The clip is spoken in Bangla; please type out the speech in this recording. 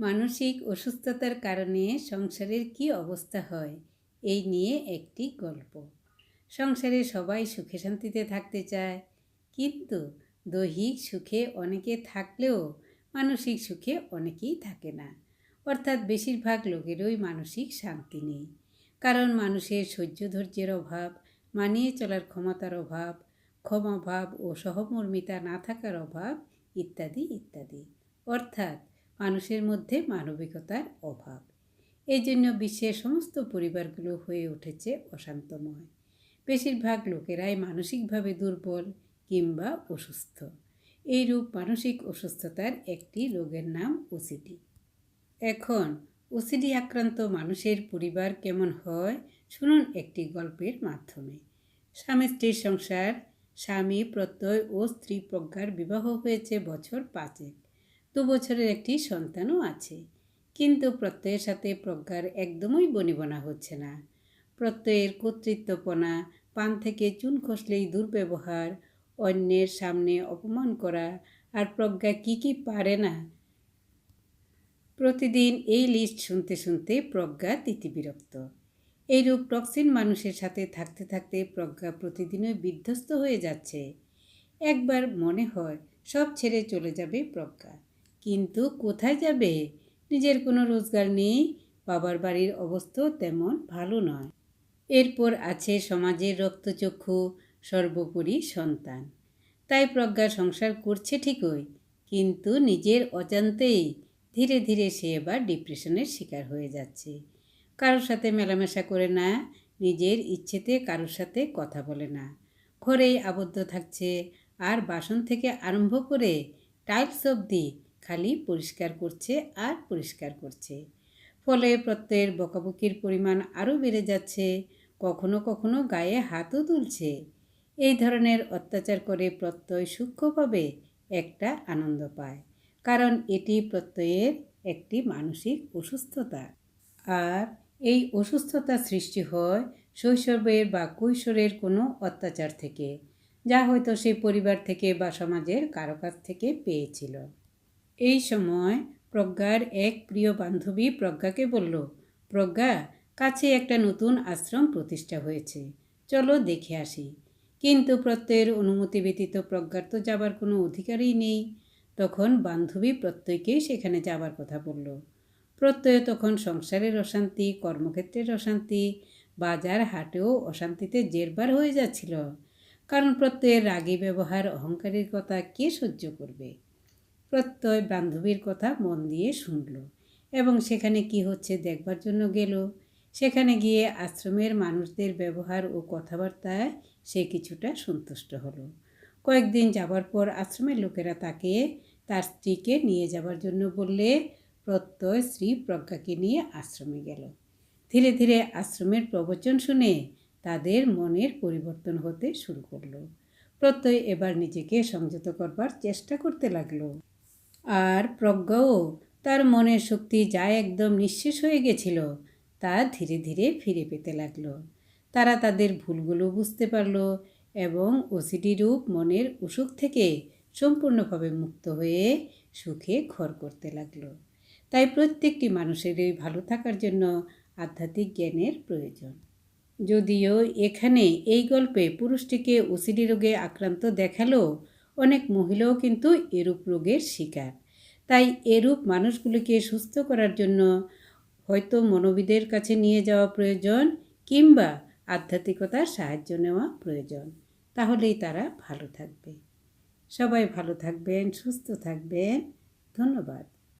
মানসিক অসুস্থতার কারণে সংসারের কি অবস্থা হয়, এই নিয়ে একটি গল্প। সংসারে সবাই সুখে শান্তিতে থাকতে চায়, কিন্তু দৈহিক সুখে অনেকে থাকলেও মানসিক সুখে অনেকেই থাকে না। অর্থাৎ বেশিরভাগ লোকেরই মানসিক শান্তি নেই। কারণ মানুষের সহ্য ধৈর্যের অভাব, মানিয়ে চলার ক্ষমতার অভাব, ক্ষমাভাব ও সহমর্মিতা না থাকার অভাব ইত্যাদি ইত্যাদি। অর্থাৎ মানুষের মধ্যে মানবিকতার অভাব। এই জন্য বিশ্বের সমস্ত পরিবারগুলো হয়ে উঠেছে অশান্তময়। বেশিরভাগ লোকেরাই মানসিকভাবে দুর্বল কিংবা অসুস্থ। এই রূপ মানসিক অসুস্থতার একটি রোগের নাম ওসিডি এখন ওসিডি আক্রান্ত মানুষের পরিবার কেমন হয় শুনুন একটি গল্পের মাধ্যমে। স্বামী স্ত্রীর সংসার, স্বামী প্রত্যয় ও স্ত্রী প্রজ্ঞার বিবাহ হয়েছে বছর পাঁচেক। দু বছরের একটি সন্তানও আছে। কিন্তু প্রত্যয়ের সাথে প্রজ্ঞার একদমই বনিবনা হচ্ছে না। প্রত্যয়ের কর্তৃত্বপনা, পান থেকে চুন খসলেই দুর্ব্যবহার, অন্যের সামনে অপমান করা আর প্রজ্ঞা কি কি পারে না? প্রতিদিন এই লিস্ট শুনতে শুনতে প্রজ্ঞা তিতিবিরক্ত। এইরূপ টক্সিন মানুষের সাথে থাকতে থাকতে প্রজ্ঞা প্রতিদিনই বিধ্বস্ত হয়ে যাচ্ছে। একবার মনে হয় সব ছেড়ে চলে যাবে প্রজ্ঞা। কিন্তু কোথায় যাবে? নিজের কোনো রোজগার নেই, বাবার বাড়ির অবস্থাও তেমন ভালো নয়। এরপর আছে সমাজের রক্তচক্ষু, সর্বোপরি সন্তান। তাই প্রজ্ঞা সংসার করছে ঠিকই, কিন্তু নিজের অজান্তেই ধীরে ধীরে সে এবার ডিপ্রেশনের শিকার হয়ে যাচ্ছে। কারোর সাথে মেলামেশা করে না, নিজের ইচ্ছেতে কারোর সাথে কথা বলে না। ঘরেই আবদ্ধ থাকছে, আর বাসন থেকে আরম্ভ করে টাইলস অবধি খালি পরিষ্কার করছে আর পরিষ্কার করছে। ফলে প্রত্যয়ের বকাবকির পরিমাণ আরও বেড়ে যাচ্ছে, কখনো কখনো গায়ে হাতও তুলছে। এই ধরনের অত্যাচার করে প্রত্যয় সূক্ষ্মভাবে একটা আনন্দ পায়, কারণ এটি প্রত্যয়ের একটি মানসিক অসুস্থতা। আর এই অসুস্থতা সৃষ্টি হয় শৈশবের বা কৈশোরের কোনো অত্যাচার থেকে, যা হয়তো সেই পরিবার থেকে বা সমাজের কারও কাছ থেকে পেয়েছিল। এই সময় প্রজ্ঞার এক প্রিয় বান্ধবী প্রজ্ঞাকে বলল, প্রজ্ঞা, কাছে একটা নতুন আশ্রম প্রতিষ্ঠা হয়েছে। চলো দেখে আসি। কিন্তু প্রত্যয়ের অনুমতি ব্যতীত প্রজ্ঞার তো যাবার কোনো অধিকারই নেই। তখন বান্ধবী প্রত্যয়কেই সেখানে যাবার কথা বলল। প্রত্যয় তখন সংসারের অশান্তি, কর্মক্ষেত্রের অশান্তি, বাজার হাটেও অশান্তিতে জেরবার হয়ে যাচ্ছিল। কারণ প্রত্যয়ের রাগী ব্যবহার, অহংকারের কথা কে সহ্য করবে? প্রত্যয় বান্ধবীর কথা মন দিয়ে শুনল এবং সেখানে কি হচ্ছে দেখবার জন্য গেল। সেখানে গিয়ে আশ্রমের মানুষদের ব্যবহার ও কথাবার্তায় সে কিছুটা সন্তুষ্ট হলো। কয়েকদিন যাবার পর আশ্রমের লোকেরা তাকে তার স্ত্রীকে নিয়ে যাবার জন্য বললে, প্রত্যয় স্ত্রী প্রজ্ঞাকে নিয়ে আশ্রমে গেল। ধীরে ধীরে আশ্রমের প্রবচন শুনে তাদের মনের পরিবর্তন হতে শুরু করল। প্রত্যয় এবার নিজেকে সংযত করবার চেষ্টা করতে লাগল। আর প্রজ্ঞাও তার মনের শক্তি যা একদম নিঃশেষ হয়ে গেছিল, তা ধীরে ধীরে ফিরে পেতে লাগল। তারা তাদের ভুলগুলো বুঝতে পারল এবং ওসিডি রূপ মনের অসুখ থেকে সম্পূর্ণভাবে মুক্ত হয়ে সুখে ঘর করতে লাগল। তাই প্রত্যেকটি মানুষেরই ভালো থাকার জন্য আধ্যাত্মিক জ্ঞানের প্রয়োজন। যদিও এখানে এই গল্পে পুরুষটিকে ওসিডি রোগে আক্রান্ত দেখাল অনেক মহিলাও কিন্তু এরূপ রোগের শিকার। তাই এরূপ মানুষগুলিকে সুস্থ করার জন্য হয়তো মনোবিদের কাছে নিয়ে যাওয়া প্রয়োজন কিংবা আধ্যাত্মিকতার সাহায্য নেওয়া প্রয়োজন। তাহলেই তারা ভালো থাকবে। সবাই ভালো থাকবেন, সুস্থ থাকবেন। ধন্যবাদ।